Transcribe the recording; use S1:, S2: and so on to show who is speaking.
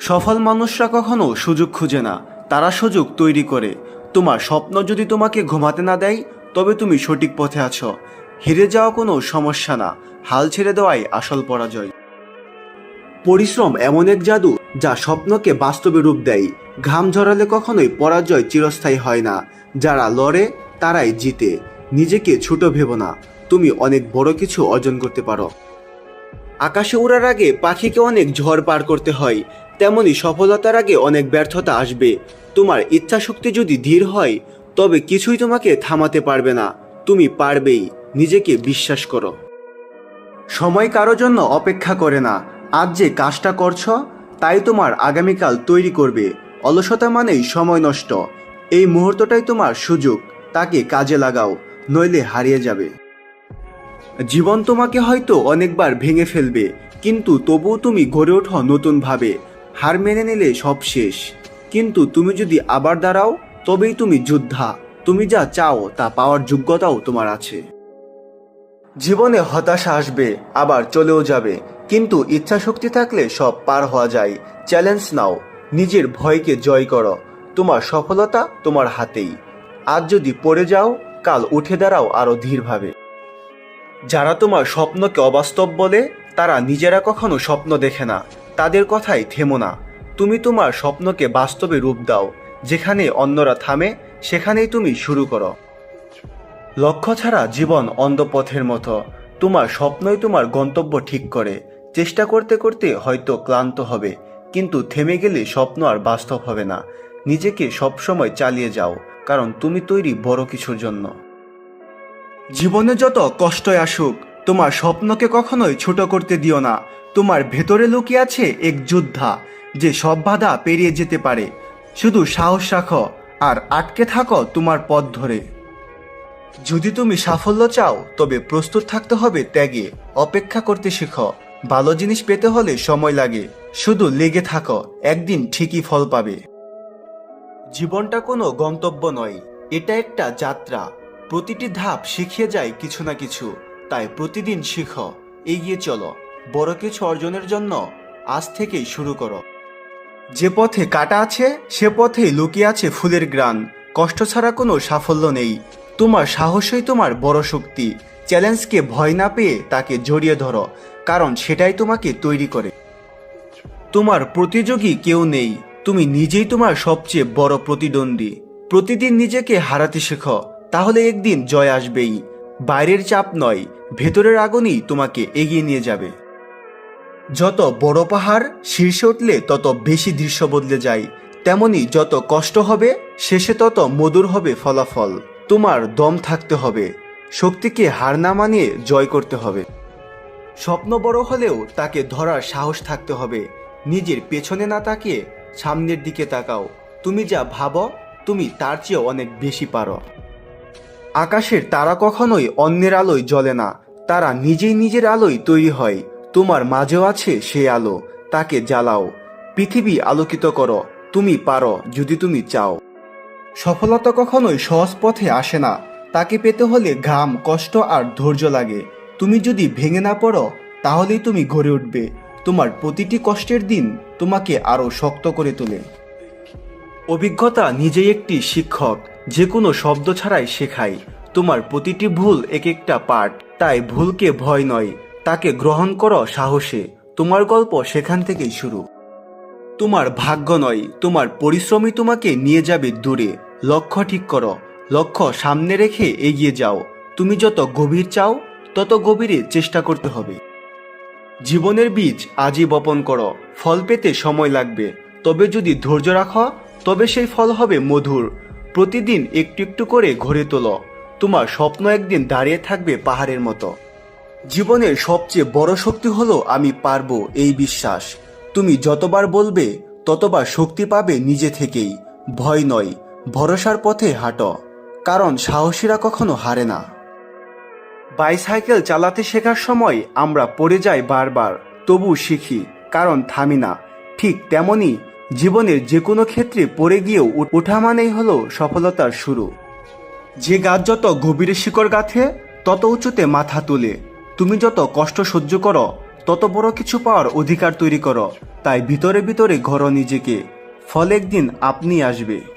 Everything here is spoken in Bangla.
S1: সফল মানুষরা কখনো সুযোগ খুঁজে না। তারা সুযোগ তৈরি করে। তোমার স্বপ্ন যদি তোমাকে ঘুমাতে না দেয়, তবে তুমি সঠিক পথে আছো। হেরে যাওয়া কোনো সমস্যা না। হাল ছেড়ে দেওয়াই আসল পরাজয়। পরিশ্রম এমন এক জাদু, যা স্বপ্নকে বাস্তবে রূপ দেয়। ঘাম ঝরালে কখনোই পরাজয় চিরস্থায়ী হয় না। যারা লড়ে, তারাই জিতে। নিজেকে ছোট ভেবো না। তুমি অনেক বড় কিছু অর্জন করতে পারো। আকাশে উড়ার আগে পাখিকে অনেক ঝড় পার করতে হয়। তেমনি সফলতার আগে অনেক ব্যর্থতা আসবে। তোমার ইচ্ছা শক্তি যদি ধীর হয়, তবে কিছুই তোমাকে থামাতে পারবে না। তুমি পারবেই। নিজেকে বিশ্বাস করো। সময় কারও জন্য অপেক্ষা করে না। আজ যে কাজটা করছ, তাই তোমার আগামীকাল তৈরি করবে। অলসতা মানেই সময় নষ্ট। এই মুহূর্তটাই তোমার সুযোগ। তাকে কাজে লাগাও, নইলে হারিয়ে যাবে। জীবন তোমাকে হয়তো অনেকবার ভেঙে ফেলবে, কিন্তু তবুও তুমি গড়ে ওঠো নতুনভাবে। হার মেনে নিলে সব শেষ। কিন্তু তুমি যদি আবার দাঁড়াও, তবেই তুমি যোদ্ধা। তুমি যা চাও, তা পাওয়ার যোগ্যতাও তোমার আছে। জীবনে হতাশা আসবে, আবার চলেও যাবে। কিন্তু ইচ্ছা শক্তি থাকলে সব পার হওয়া যায়। চ্যালেঞ্জ নাও, নিজের ভয়কে জয় করো। তোমার সফলতা তোমার হাতেই। আজ যদি পড়ে যাও, কাল উঠে দাঁড়াও আরও ধীরভাবে। যারা তোমার স্বপ্নকে অবাস্তব বলে, তারা নিজেরা কখনো স্বপ্ন দেখে না। তাদের কথাই থেমো না। তুমি তোমার স্বপ্নকে বাস্তবে রূপ দাও। যেখানে অন্যরা থামে, সেখানেই তুমি শুরু করো। লক্ষ্য ছাড়া জীবন অন্ধপথের মতো। তোমার স্বপ্নই তোমার গন্তব্য ঠিক করে। চেষ্টা করতে করতে হয়তো ক্লান্ত হবে, কিন্তু থেমে গেলে স্বপ্ন আর বাস্তব হবে না। নিজেকে সবসময় চালিয়ে যাও, কারণ তুমি তৈরি বড় কিছুর জন্য। জীবনে যত কষ্টই আসুক, তোমার স্বপ্নকে কখনোই ছোট করতে দিও না। তোমার ভেতরে লুকিয়ে আছে এক যোদ্ধা, যে সব বাধা পেরিয়ে যেতে পারে। শুধু সাহস রাখো আর আটকে থাকো তোমার পথ ধরে। যদি তুমি সাফল্য চাও, তবে প্রস্তুত থাকতে হবে ত্যাগে, অপেক্ষা করতে শেখো, ভালো জিনিস পেতে হলে সময় লাগে, শুধু লেগে থাকো, একদিন ঠিকই ফল পাবে। জীবনটা কোনো গন্তব্য নয়, এটা একটা যাত্রা। প্রতিটি ধাপ শিখিয়ে যায় কিছু না কিছু, তাই প্রতিদিন শিখো, এগিয়ে চলো। বড় কিছু অর্জনের জন্য আজ থেকেই শুরু করো। যে পথে কাটা আছে, সে পথেই লুকিয়ে আছে ফুলের গ্রান কষ্ট ছাড়া কোনো সাফল্য নেই। তোমার সাহসই তোমার বড় শক্তি। চ্যালেঞ্জকে ভয় না পেয়ে তাকে জড়িয়ে ধরো, কারণ সেটাই তোমাকে তৈরি করে। তোমার প্রতিযোগী কেউ নেই। তুমি নিজেই তোমার সবচেয়ে বড় প্রতিদ্বন্দ্বী। প্রতিদিন নিজেকে হারাতে শেখো, তাহলে একদিন জয় আসবেই। বাইরের চাপ নয়, ভেতরের আগুনই তোমাকে এগিয়ে নিয়ে যাবে। যত বড় পাহাড় শীর্ষে উঠলে তত বেশি দৃশ্য বদলে যায়। তেমনি যত কষ্ট হবে, শেষে তত মধুর হবে ফলাফল। তোমার দম থাকতে হবে। শক্তিকে হার না মানিয়ে জয় করতে হবে। স্বপ্ন বড় হলেও তাকে ধরার সাহস থাকতে হবে। নিজের পেছনে না তাকিয়ে সামনের দিকে তাকাও। তুমি যা ভাবো, তুমি তার চেয়ে অনেক বেশি পারো। আকাশের তারা কখনোই অন্যের আলোয় জ্বলে না। তারা নিজেই নিজের আলোয় তৈরি হয়। তোমার মাঝেও আছে সেই আলো, তাকে জ্বালাও। পৃথিবী আলোকিত করো, তুমি পারো যদি তুমি চাও। সফলতা কখনোই সহজ পথে আসে না। তাকে পেতে হলে ঘাম, কষ্ট আর ধৈর্য লাগে। তুমি যদি ভেঙে না পড়ো, তাহলেই তুমি গড়ে উঠবে। তোমার প্রতিটি কষ্টের দিন তোমাকে আরও শক্ত করে তোলে। অভিজ্ঞতা নিজেই একটি শিক্ষক, যে কোনো শব্দ ছাড়াই শেখায়। তোমার প্রতিটি ভুল এক একটা পাঠ, তাই ভুলকে ভয় নয়। তাকে গ্রহণ করো সাহসে। তোমার গল্প সেখান থেকেই শুরু। তোমার ভাগ্য নয়, তোমার পরিশ্রমই তোমাকে নিয়ে যাবে দূরে। লক্ষ্য ঠিক করো, লক্ষ্য সামনে রেখে এগিয়ে যাও। তুমি যত গভীর চাও, তত গভীরে চেষ্টা করতে হবে। জীবনের বীজ আজই বপন করো, ফল পেতে সময় লাগবে। তবে যদি ধৈর্য রাখো, তবে সেই ফল হবে মধুর। প্রতিদিন একটু একটু করে ঘরে তোলো। তোমার স্বপ্ন একদিন দাঁড়িয়ে থাকবে পাহাড়ের মতো। জীবনের সবচেয়ে বড় শক্তি হলো, আমি পারব এই বিশ্বাস। তুমি যতবার বলবে, ততবার শক্তি পাবে নিজে থেকেই। ভয় নয়, ভরসার পথে হাঁটো, কারণ সাহসীরা কখনো হারে না। বাইসাইকেল চালাতে শেখার সময় আমরা পড়ে যাই বারবার, তবু শিখি, কারণ থামি না। ঠিক তেমনি জীবনের যে কোনো ক্ষেত্রে পড়ে গিয়েও ওঠা মানেই হলো সফলতার শুরু। যে গাছ যত গভীরে শিকড় গাঁথে, তত উঁচুতে মাথা তুলে। তুমি যত কষ্ট সহ্য করো, তত বড় কিছু পাওয়ার অধিকার তৈরি করো। তাই ভিতরে ভিতরে ঘর নিজেকে। ফল একদিন আপনি আসবে।